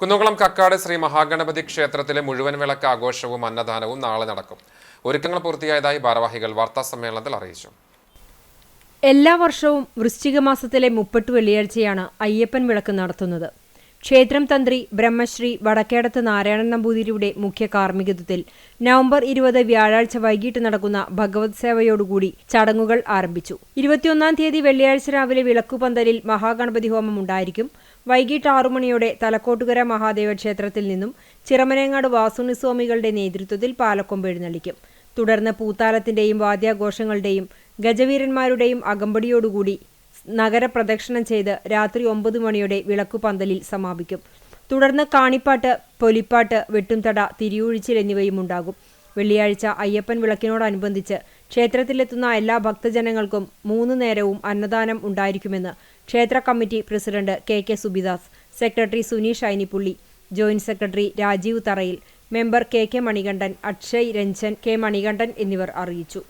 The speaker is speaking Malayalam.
കുന്നംകുളം കക്കാട് ശ്രീ മഹാഗണപതി ക്ഷേത്രത്തിലെ മുഴുവൻ വിളക്ക് ആഘോഷവും അന്നദാനവും നാളെ നടക്കും. ഒരുക്കങ്ങൾ പൂർത്തിയായതായി ഭാരവാഹികൾ വാർത്താ സമ്മേളനത്തിൽ അറിയിച്ചു. എല്ലാ വർഷവും വൃശ്ചിക മാസത്തിലെ മുപ്പട്ട് വെള്ളിയാഴ്ചയാണ് അയ്യപ്പൻ വിളക്ക് നടത്തുന്നത്. ക്ഷേത്രം തന്ത്രി ബ്രഹ്മശ്രീ വടക്കേടത്ത് നാരായണൻ നമ്പൂതിരിയുടെ മുഖ്യ കാർമ്മികത്വത്തിൽ നവംബർ ഇരുപത് വ്യാഴാഴ്ച വൈകിട്ട് നടക്കുന്ന ഭഗവത് സേവയോടുകൂടി ചടങ്ങുകൾ ആരംഭിച്ചു. ഇരുപത്തിയൊന്നാം തീയതി വെള്ളിയാഴ്ച രാവിലെ വിളക്കുപന്തലിൽ മഹാഗണപതി ഹോമം ഉണ്ടായിരിക്കും. വൈകിട്ട് ആറു മണിയോടെ തലക്കോട്ടുകര മഹാദേവ ക്ഷേത്രത്തിൽ നിന്നും ചിറമനേങ്ങാട് വാസുണിസ്വാമികളുടെ നേതൃത്വത്തിൽ പാലക്കൊമ്പ് എഴുന്നള്ളിക്കും. തുടർന്ന് പൂത്താലത്തിന്റെയും വാദ്യാഘോഷങ്ങളുടെയും ഗജവീരന്മാരുടെയും അകമ്പടിയോടുകൂടി നഗരപ്രദക്ഷിണം ചെയ്ത് രാത്രി ഒമ്പത് മണിയോടെ വിളക്കുപന്തലിൽ സമാപിക്കും. തുടർന്ന് കാണിപ്പാട്ട് പൊലിപ്പാട്ട് വെട്ടുംതട തിരിയൊഴിച്ചിൽ എന്നിവയും ഉണ്ടാകും. വെള്ളിയാഴ്ച അയ്യപ്പൻ വിളക്കിനോടനുബന്ധിച്ച് ക്ഷേത്രത്തിലെത്തുന്ന എല്ലാ ഭക്തജനങ്ങൾക്കും മൂന്ന് നേരവും അന്നദാനം ഉണ്ടായിരിക്കുമെന്ന് ക്ഷേത്ര committee president K K Subidas secretary Suneesh Ainippulli joint secretary Rajeev Tharayil member K K Manikandan Akshay Ranjan K Manikandan എന്നിവർ അറിയിച്ചു.